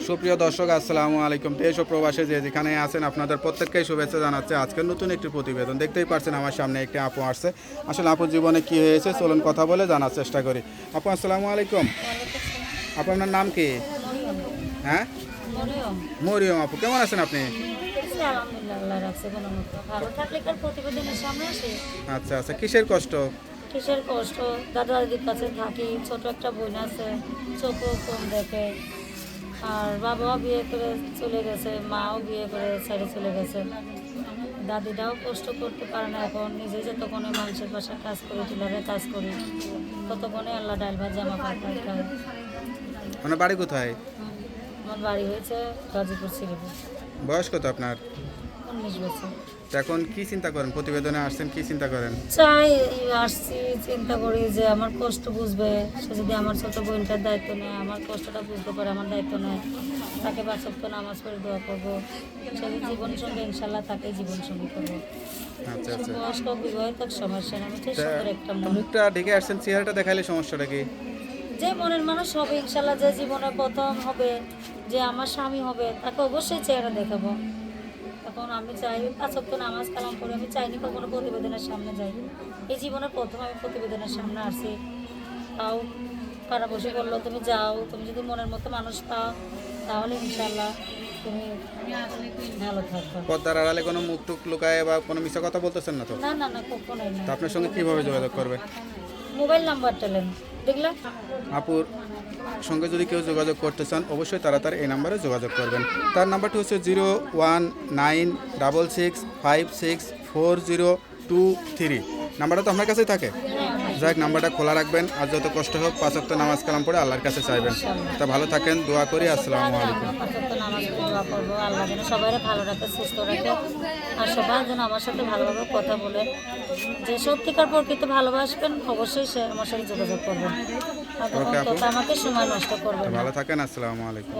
সুপ্রিয় দর্শক, আসসালামু আলাইকুম। দেশ ও প্রবাসে যে যেখানে আছেন, আপনাদের প্রত্যেককেই শুভেচ্ছা জানাচ্ছে আজকের নতুন একটি প্রতিবেদন। দেখতেই পারছেন আমার সামনে একটি আপু আসছে। আসলে আপুর জীবনে কি হয়েছে, চলুন কথা বলে জানার চেষ্টা করি। আপু, আসসালামু আলাইকুম। আপু আপনার নাম কি? হ্যাঁ? মরিয়ম। আপু, কেমন আছেন আপনি? আচ্ছা আচ্ছা কিসের কষ্ট? কিসের কষ্ট? দাদা দাদির কাছে থাকি, ছোট একটা বোন আছে, চোখও কম দেখে। আর বাবাও বিয়ে করে চলে গেছে মাও বিয়ে করে ছেড়ে চলে গেছে। দাদিটাও কষ্ট করতে পারে না এখন নিজে যতক্ষণে মানুষের পাশে কাজ করি টিলারে কাজ করি ততক্ষণে আল্লাহ ডাল ভাত জামা কাপড় খায়। আপনার বাড়ি কোথায়? আমার বাড়ি হয়েছে গাজীপুর সিলেটে বয়স কত আপনার? উনিশ বছর। এখন কি চিন্তা করেন? প্রতিবেদনে আসছেন কি চিন্তা করেন? চাই আসছি চিন্তা করি যে আমার কষ্ট বুঝবে। সে যদি আমার ছোট বোনটার দায়িত্ব নেয় আমার কষ্টটা বুঝতে পারে আমার দায়িত্ব নেয় তাকে বাঁচক্ত নামাজ পড়ে দোয়া করব। সে জীবন সঙ্গে ইনশাল্লাহ তাকে জীবন সঙ্গী করব। আচ্ছা আচ্ছা। বয়স্ক বিবাহিত সমস্যা তো সুন্দর একটা মুখটা ঢেকে আসছেন চেহারাটা দেখাইলে সমস্যাটা কি? যে মনের মানুষ হবে ইনশাল্লাহ যে জীবনে প্রথম হবে যে আমার স্বামী হবে তাকে অবশ্যই চেহারা দেখাবো। এখন আমি চাই পাঁচক্ত নামাজ কালাম করে আমি চাইনি কখনো প্রতিবেদনের সামনে যাই। এই জীবনে প্রথম আমি প্রতিবেদনের সামনে আসি। তাও কারা বসে বলল তুমি যাও তুমি যদি মনের মতো মানুষ পাও তাহলে ইনশাল্লাহ তুমি পদ্মার আড়ালে কোনো মুখ টুক লুকায় বা কোনো মিশা কথা বলতেছেন না তো? না না না কখনোই না। আপনার সঙ্গে কীভাবে যোগাযোগ করবে? মোবাইল নাম্বারটা নেন, দেখলাম। আপুর সঙ্গে যদি কেউ যোগাযোগ করতে চান, অবশ্যই তারা তার এই নাম্বারে যোগাযোগ করবেন। তার নাম্বারটি হচ্ছে zero one nine double six five six four zero two three. নাম্বারটা তো আপনার কাছেই থাকে। যাক নাম্বারটা খোলা রাখবেন আর যত কষ্ট হোক পাঁচক্ত নামাজ কালাম পড়ে আল্লাহর কাছে চাইবেন। তা ভালো থাকেন দোয়া করি আসসালামু আলাইকুম। আল্লাহ যেন সবাই ভালো রাখে সুস্থ রাখে আর সবাই যেন আমার সাথে ভালোভাবে কথা বলে। যে সত্যিকার প্রকৃত ভালোবাসবেন অবশ্যই সে আমার সাথে যোগাযোগ করবেন। আমাকে সময় নষ্ট করবেন ভালো থাকেন আসসালামু আলাইকুম।